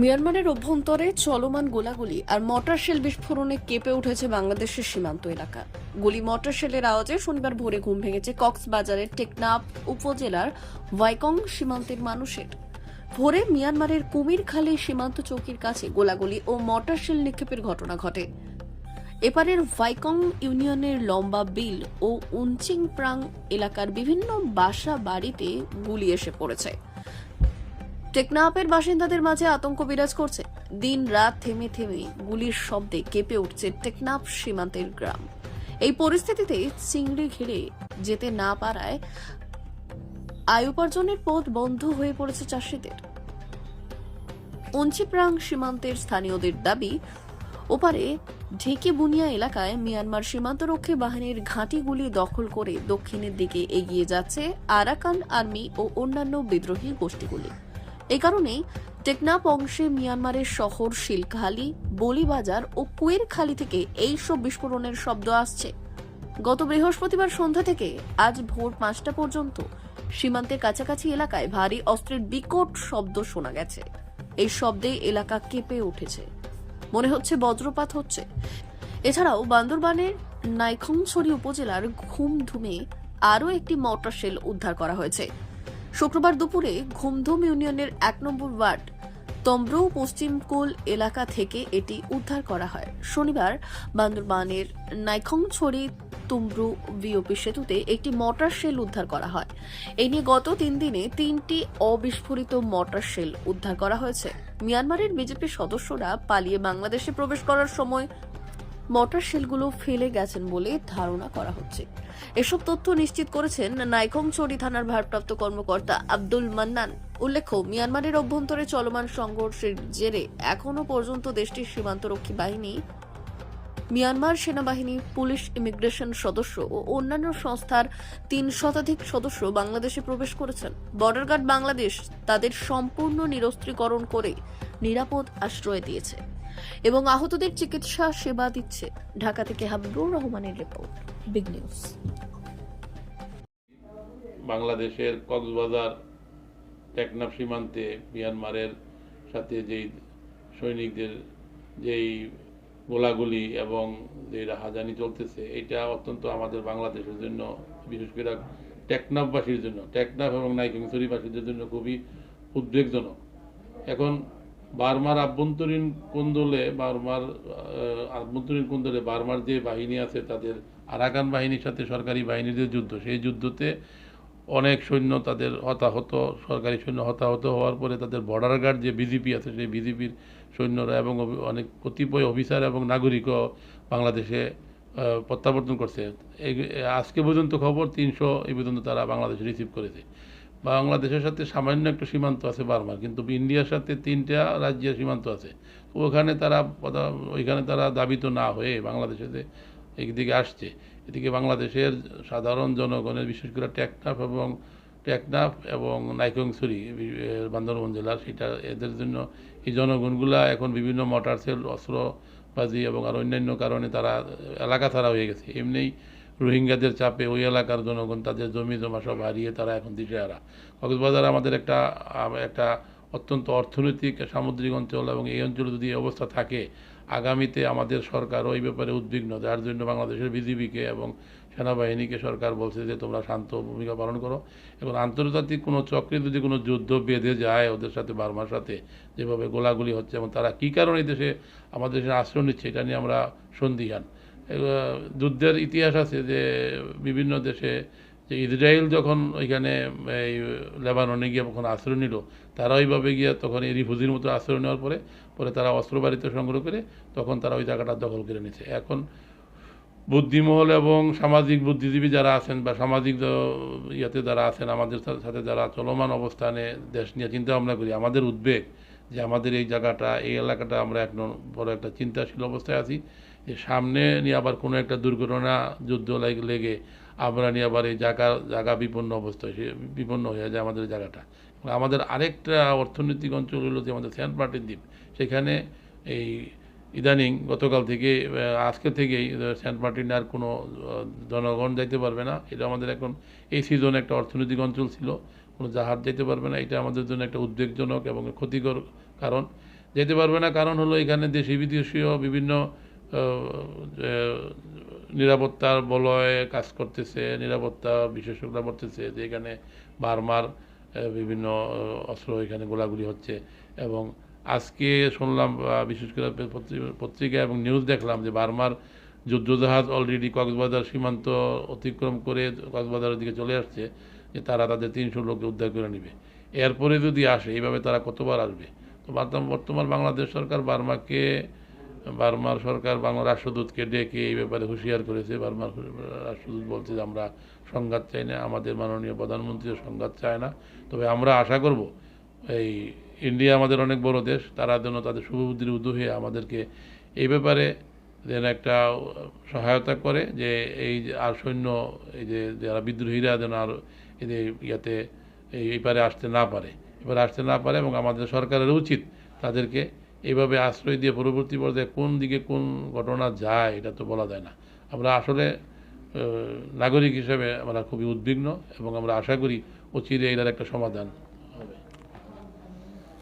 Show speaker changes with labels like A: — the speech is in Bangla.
A: মিয়ানমারের অভ্যন্তরে চলমান গোলাগুলি আর মর্টার শেল বিস্ফোরণে কেঁপে উঠেছে বাংলাদেশের সীমান্ত এলাকা। গুলি মর্টার শেলের আওয়াজে শনিবার ভোরে ঘুম ভেঙেছে কক্সবাজারের টেকনাপ উপজেলার ওয়াইকং সীমান্তের মানুষের। ভোরে মিয়ানমারের কুমিরখালী সীমান্ত চৌকির কাছে গোলাগুলি ও মর্টার শেল নিক্ষেপের ঘটনা ঘটে। এপারের ভাইকং ইউনিয়নের লম্বা বিল ও উনচিং প্রাং এলাকার বিভিন্ন বাসা বাড়িতে গুলি এসে পড়েছে। টেকনাফের বাসিন্দাদের মাঝে আতঙ্ক বিরাজ করছে। দিন রাত থেমে থেমে গুলির শব্দে কেঁপে উঠছে টেকনাফ সীমান্তের গ্রাম। এই পরিস্থিতিতে চিংড়ি ঘিরে যেতে না পারায় আয় উপার্জনের পথ বন্ধ হয়ে পড়েছে চাষিদের। উঞ্চিপ্রাং সীমান্তের স্থানীয়দের দাবি, ওপারে ঢেকে বুনিয়া এলাকায় মিয়ানমার সীমান্তরক্ষী বাহিনীর ঘাঁটিগুলি দখল করে দক্ষিণের দিকে এগিয়ে যাচ্ছে আরাকান আর্মি ও অন্যান্য বিদ্রোহী গোষ্ঠীগুলি। এই কারণেই টেকনাফ অংশে মিয়ানমারের শহর শিলখালি, বলিবাজার ও কুয়েরখালি থেকে এই সব বিস্ফোরণের শব্দ আসছে। গত বৃহস্পতিবার সন্ধ্যা থেকে আজ ভোর পাঁচটা পর্যন্ত সীমান্তের কাছাকাছি এলাকায় ভারী অস্ত্রের বিকট শব্দ শোনা গেছে। এই শব্দে এলাকা কেঁপে উঠেছে। মনে হচ্ছে বজ্রপাত হচ্ছে। এছাড়াও বান্দরবানের নাইখংছড়ি উপজেলার ঘুমধুমে আরও একটি মর্টার শেল উদ্ধার করা হয়েছে। শুক্রবার দুপুরে ঘুমধুম ইউনিয়নের এক নম্বর ওয়ার্ড তম্ব্রু পশ্চিমকোল এলাকা থেকে এটি উদ্ধার করা হয়। শনিবার বান্দরবানের নাইখংছড়ি তুমব্রু বিওপি সেতুতে একটি মর্টার শেল উদ্ধার করা হয়। এই নিয়ে গত তিন দিনে তিনটি অবিস্ফোরিত মর্টার শেল উদ্ধার করা হয়েছে। মিয়ানমারের বিজেপির সদস্যরা পালিয়ে বাংলাদেশে প্রবেশ করার সময় মর্টার শেলগুলো ফেলে গেছেন বলে ধারণা করা হচ্ছে। এসব তথ্য নিশ্চিত করেছেন নাইকংচড়ি থানার ভারপ্রাপ্ত কর্মকর্তা আব্দুল মান্নান। উল্লেখ্য, মিয়ানমারের অভ্যন্তরে চলমান সংঘর্ষের জেরে এখনও পর্যন্ত দেশটির সীমান্তরক্ষী বাহিনী, মিয়ানমার সেনাবাহিনী, পুলিশ ইমিগ্রেশন সদস্য ও অন্যান্য সংস্থার তিন শতাধিক সদস্য বাংলাদেশে প্রবেশ করেছেন। বর্ডার গার্ড বাংলাদেশ তাদের সম্পূর্ণ নিরস্ত্রীকরণ করে নিরাপদ আশ্রয় দিয়েছে। এবং আহতদের চিকিৎসা সেবা দিচ্ছে ঢাকা থেকে হাবিবুর রহমানের রিপোর্ট, বিগ নিউজ।
B: বাংলাদেশের কক্সবাজার টেকনাফ সীমান্তে মিয়ানমারের সাথে যেই সৈনিকদের যেই গোলাগুলি এবং যে রাহাজানি চলতেছে, এটা অত্যন্ত আমাদের বাংলাদেশের জন্য, বিশেষ করে টেকনাফবাসীর জন্য, টেকনাফ এবং নাইকিংসরিবাসীদের জন্য খুবই উদ্বেগজনক। এখন বার্মার আভ্যন্তরীণ কোন্দলে, বার্মার আভ্যন্তরীণ কোন্দলে বার্মার যে বাহিনী আছে, তাদের আরাকান বাহিনীর সাথে সরকারি বাহিনীর যে যুদ্ধ, সেই যুদ্ধতে অনেক সৈন্য তাদের হতাহত, সরকারি সৈন্য হতাহত হওয়ার পরে তাদের বর্ডার গার্ড যে বিজেপি আছে, সেই বিজেপির সৈন্যরা এবং অনেক কতিপয় অফিসার এবং নাগরিকও বাংলাদেশে প্রত্যাবর্তন করছে। আজকে পর্যন্ত খবর তিনশো এই পর্যন্ত তারা বাংলাদেশে রিসিভ করেছে। বাংলাদেশের সাথে সামান্য একটা সীমান্ত আছে বার্মার, কিন্তু ইন্ডিয়ার সাথে তিনটা রাজ্যের সীমান্ত আছে। ওখানে তারা ওইখানে তারা দাবিত না হয়ে বাংলাদেশে একদিকে আসছে। এদিকে বাংলাদেশের সাধারণ জনগণের বিশেষ করে টেকনাফ এবং টেকনাফ এবং নাইকংসুরি বান্দরবন জেলার সেটা, এদের জন্য এই জনগণগুলা এখন বিভিন্ন মোটর সেল, অস্ত্রবাজি এবং আর অন্যান্য কারণে তারা এলাকা ছাড়া হয়ে গেছে। এমনিই রোহিঙ্গাদের চাপে ওই এলাকার জনগণ, তাদের জমি জমা সব হারিয়ে তারা এখন দিশেহারা। কক্সবাজার আমাদের একটা একটা অত্যন্ত অর্থনৈতিক, সামুদ্রিক অঞ্চল এবং এই অঞ্চলে যদি এই অবস্থা থাকে, আগামীতে আমাদের সরকার ওই ব্যাপারে উদ্বিগ্ন, যার জন্য বাংলাদেশের বিজিবিকে এবং সেনাবাহিনীকে সরকার বলছে যে তোমরা শান্ত ভূমিকা পালন করো। এবং আন্তর্জাতিক কোনো চক্রে যদি কোনো যুদ্ধ বেঁধে যায় ওদের সাথে, বার্মার সাথে, যেভাবে গোলাগুলি হচ্ছে এবং তারা কী কারণে দেশে, আমাদের দেশে আশ্রয় নিচ্ছে, এটা নিয়ে আমরা সন্দিহান। যুদ্ধের ইতিহাস আছে যে বিভিন্ন দেশে যে ইসরায়েল যখন ওইখানে এই লেবাননে গিয়ে যখন আশ্রয় নিল, তারা ওইভাবে গিয়ে তখন এই রিফুজির মতো আশ্রয় নেওয়ার পরে পরে তারা অস্ত্র বাড়িতে সংগ্রহ করে তখন তারা ওই জায়গাটা দখল করে নিচ্ছে এখন বুদ্ধিমহল এবং সামাজিক বুদ্ধিজীবী যারা আছেন বা সামাজিক ইয়াতে যারা আছেন, আমাদের সাথে যারা চলমান অবস্থানে দেশ নিয়ে চিন্তা ভাবনা করি, আমাদের উদ্বেগ যে আমাদের এই জায়গাটা, এই এলাকাটা আমরা এখন বড় একটা চিন্তাশীল অবস্থায় আছি। যে সামনে নিয়ে আবার কোনো একটা দুর্ঘটনা যুদ্ধ লেগে আমরা নিয়ে আবার এই জায়গা জায়গা বিপন্ন অবস্থায় সে বিপন্ন হয়ে যায় আমাদের জায়গাটা। আমাদের আরেকটা অর্থনৈতিক অঞ্চল হলো যে আমাদের সেন্ট মার্টিন দ্বীপ। সেখানে এই ইদানিং গতকাল থেকে আজকে থেকেই সেন্ট মার্টিন আর কোনো জনগণ যাইতে পারবে না। এটা আমাদের এখন এই সিজনে একটা অর্থনৈতিক অঞ্চল ছিল। কোনো জাহাজ যেতে পারবে না। এটা আমাদের জন্য একটা উদ্বেগজনক এবং ক্ষতিকর কারণ। যেতে পারবে না কারণ হলো এখানে দেশি বিদেশীয় বিভিন্ন নিরাপত্তার বলয়ে কাজ করতেছে, নিরাপত্তা বিশেষজ্ঞরা বলতেছে যে, এখানে বার্মার বিভিন্ন অস্ত্র এখানে গোলাগুলি হচ্ছে। এবং আজকে শুনলাম বিশেষ করে পত্রিকা এবং নিউজ দেখলাম যে, বার্মার যুদ্ধজাহাজ অলরেডি কক্সবাজার সীমান্ত অতিক্রম করে কক্সবাজারের দিকে চলে আসছে, যে তারা তাদের তিনশো লোককে উদ্ধার করে নেবে। এরপরে যদি আসে, এইভাবে তারা কতবার আসবে? তো বর্তমান বাংলাদেশ সরকার বার্মাকে বার্মার সরকার বাংলা রাষ্ট্রদূতকে ডেকে এই ব্যাপারে হুঁশিয়ার করেছে। বার্মার রাষ্ট্রদূত বলছে যে, আমরা সংঘাত চাই না, আমাদের মাননীয় প্রধানমন্ত্রীও সংঘাত চায় না। তবে আমরা আশা করব, এই ইন্ডিয়া আমাদের অনেক বড় দেশ, তারা যেন তাদের শুভবুদ্ধির উদয় হয়ে আমাদেরকে এই ব্যাপারে যেন একটা সহায়তা করে যে, এই আর সৈন্য, এই যে যারা বিদ্রোহীরা যেন আর এই যে ইয়াতে এই পারে আসতে না পারে। এবার আসতে না পারে এবং আমাদের সরকারের উচিত তাদেরকে এইভাবে আশ্রয় দিয়ে পরবর্তী পর্যায়ে কোন দিকে কোন ঘটনা যায়, এটা তো বলা যায় না। আমরা আসলে নাগরিক হিসেবে আমরা খুবই উদ্বিগ্ন এবং আমরা আশা করি অচিরে এটার একটা সমাধান